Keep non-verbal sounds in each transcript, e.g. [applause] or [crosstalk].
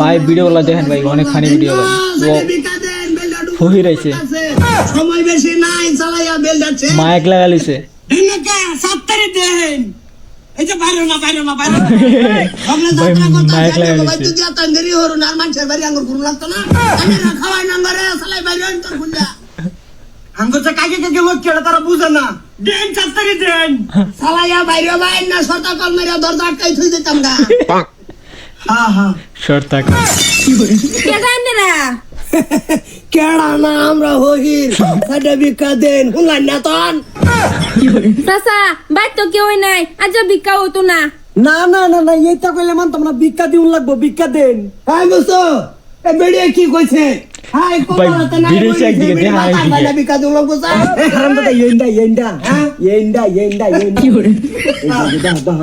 ভাই ভিডিওগুলো দেখেন ভাই অনেক ফানি ভিডিও ভাই। ও ফহির আইছে। সময় বেশি নাই চালাইয়া বেল যাচ্ছে। মাইক লাগালিছে দেন এই যে বাইরে না বাইরে না বাইরে আমরা [laughs] ভাই, যাত্রা করতে মাইক যাই লাগাই ভাই দিছে। তুই এত দেরি হরো না আর মানুষের বাড়ি আঙ্গুর করুন লাগতো না। আমি না খাওয়াই নাম্বারে সালাই বাইরে অন্তর খুললা। আঙ্গুর তো কাকে কাকে লোক কেড়ে তারা বুঝে না। দেন সাতটারে দেন। [laughs] সালাইয়া বাইরে বাইর না সরতা কল মেরে দরজা আটকাই থুই দিতাম গা। [laughs] হ্যাঁ হ্যাঁ। শর্ট থাক [laughs] কেড়া না আমরা হহির সাডে বিকা দেন হুনলাই না তন? চাচা বাইর তো কেউ নাই আজ ভিক্ষা হতো না। না না না না এইটা কইলে মানতাম না ভিক্ষা দিউন লাগবো ভিক্ষা দেন। হাই বুঝছ? এ বেড়িয়ে কি কইছে? হাই ভাই, কোমরতে ভিডিওছে একদিকে, বেড়ি দেখা মাথা একদিকে। বাইলা বিকা লোক বুঝা [laughs] এ হারাম দাদা ইয়েন্ডা ইয়েন্ডা হ্যাঁ? ইয়েন্ডা ইয়েন্ডা ইয়েন্ডা কি করে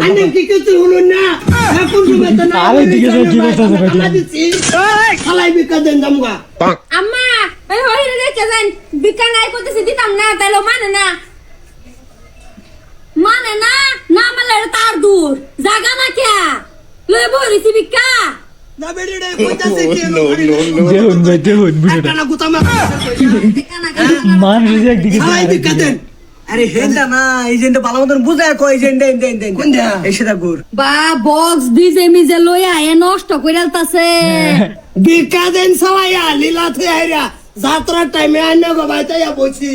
আনে কি কিছু হলো না না। আরে দিকে যাও, কি বলতেছে ভাই? খালাই বিকা দেন জামগা আম্মা ওই হইরে রেখে যান ভিক্ষা নাই করতেছি দিতাম না তাইলো মানে না। মানে না না তার দূর। জাগা না কে লয়ে না বেড়ি রে কইতাছে কি নো। একদিকে খালাই বিকা দেন। আরে হেন্ডা না এই যেন্ডা ভালো মতন বুঝায় কই এই যেন্ডা ইন্ডা ইন্ডা কোনটা? এই সেটা গুড়। বা বক্স ডিজে মিজে লইয়া এ নষ্ট করে আলতাছে। [laughs] বিকা দেন সবাইয়া লীলা থে আইরা। যাত্রার টাইমে আইনা বাবা তাইয়া বসি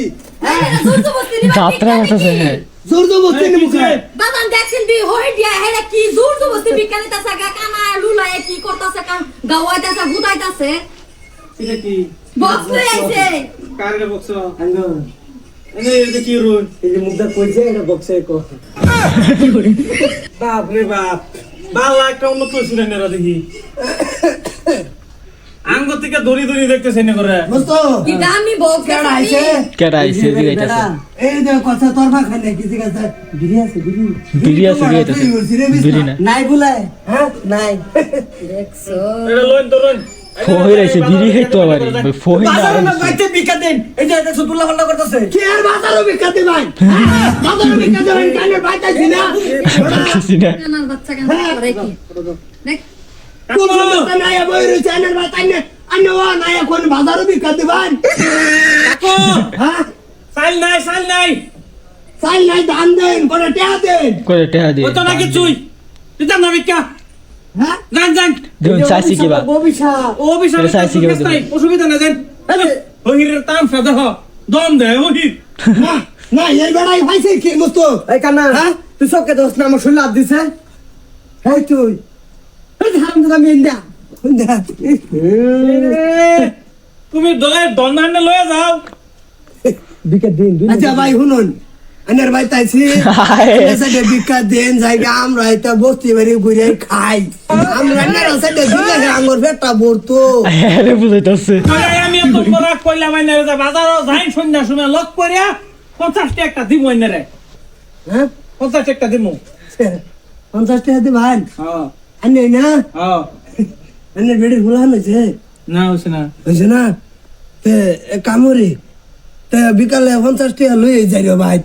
যাত্রা করতেছে। জোর তো নি মুখে বাদান দেখছেন বি হই দিয়া হেলা কি জোর গা কানা কি করতাছে? কাম গাওয়াইতাছে গুদাইতাছে? এটা কি? বক্স লই আইছে। কারের বক্স আঙ্গ এনে এটা কি রুন এই যে মুখটা কইছে এটা বক্সে কো বাপ রে বাপ। বাংলা একটা উন্নত দেখি। আঙ্গ থেকে দড়ি দড়ি দেখতেছেন না করে। বক্স কেডা আইছে? কেটা আইছে? এদিকে আইতাছে। এই যে কথা তোর মা খানে কিছু? কথা বিড়ি আছে বিড়ি। বিড়ি আছে বিড়ি আইতাছে। বিড়ি না? নাই বুলায় হ্যাঁ? নাই। দেখছ। এটা লোন তো লোন ফহির আইছে বিড়ি খাইতো আবার ফহির না না। বাইতে ভিক্ষা দেন। এই যে এটা সুতুল্লাহ ফাল্লা করতেছে। কে আর বাজারও বিকাতে ভাই বাজারও বিকাতে ভাই কানে বাইতাছি না। না। কানার বাচ্চা কেন করে কি? দেখ। কোন সমস্যা নাই বই রয়েছে আনের বাতাই না আন্য নাই এখন বাজারও বিকাতে ভাই হ্যাঁ। সাইল নাই সাইল নাই। চাল নাই ধান দেন করে টেয়া দেন। করে টেহা দিয়ে ও তো নাকি চুই দিতাম না ভিক্ষা। চাইছি কিবা? ও বিশাল চাইছি অসুবিধা তাম ফেদা দম দে হহির [laughs] না না এই বেড়াই ভাইছে কি মস্ত এই কানা হ্যাঁ? তুই সবকে দোষ না আমার শরীর দিছে? এই তুই। এই ধান দাদা মেন্দা কোনটা তুমি দলে দন্দান্নে লয়ে যাও। দিন দিন। আচ্ছা ভাই শুনুন। আনের ভাই তাইছি সাইডে বিকা দেন জায়গা আমরা এটা বস্তি বাড়ি ঘুরে খাই আমরা না সাইডে দিলে আঙ্গুর পেটটা ভরতো হ্যাঁ রে বুঝাইতাছে আমি এত বড় কইলাম আইনা রে বাজারও যাই সন্ধ্যা সময় লক করিয়া পঞ্চাশটা একটা দিব আইনা রে। হ্যাঁ? পঞ্চাশ একটা দিব পঞ্চাশ টাকা দি ভাই? হ্যাঁ। আনে না? হ্যাঁ। বেড়ে ফুলান হয়েছে? না হইছে না। হয়েছে না? তে কামড়ি তে বিকালে পঞ্চাশ টাকা লই যাই রে ভাই।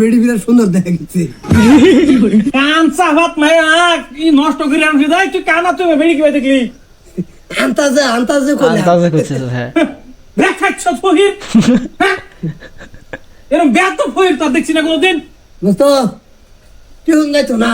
বেড়ি বিরাট সুন্দর দেখা গেছে। কান চাহাত নাই আক নষ্ট করে আনছি যাই তুই কানা তুই বেড়ি কিবা দেখলি? আন্তাজে আন্তাজে করলে আন্দাজে করছে হ্যাঁ। [laughs] ফহির হ্যাঁ? এরকম তো ফহির তো দেখছি না কোনদিন। বুঝতো টিউন যাইতো না